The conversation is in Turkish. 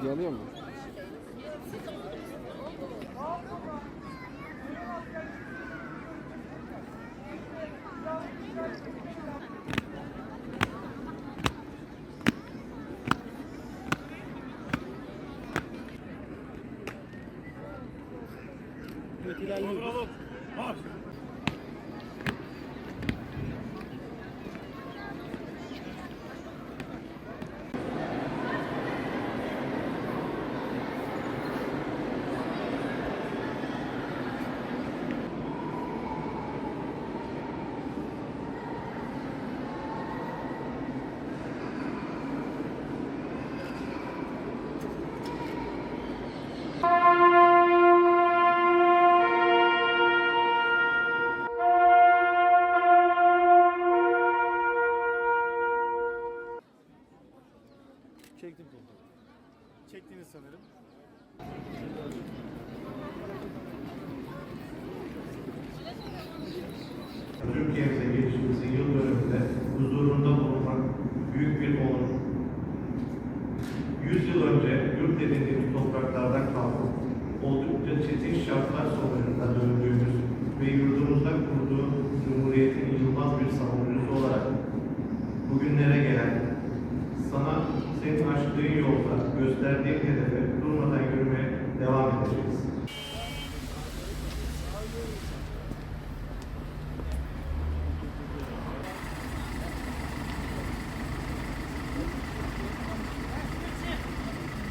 Yanıyor mu? Çektim komutanım. Çektiniz sanırım. Türkiye'mize gelişimizin yıl dönümünde huzurunda bulunmak büyük bir onur. Yüz yıl önce yurt edindiğimiz topraklardan kalkıp oldukça çetin şartlar sonucunda döndüğümüz ve yurdumuzda kurduğu Cumhuriyet'in yılmaz bir savunucusu olarak bugünlere gelen, senin açtığın yolda gösterdiğin hedefe durmadan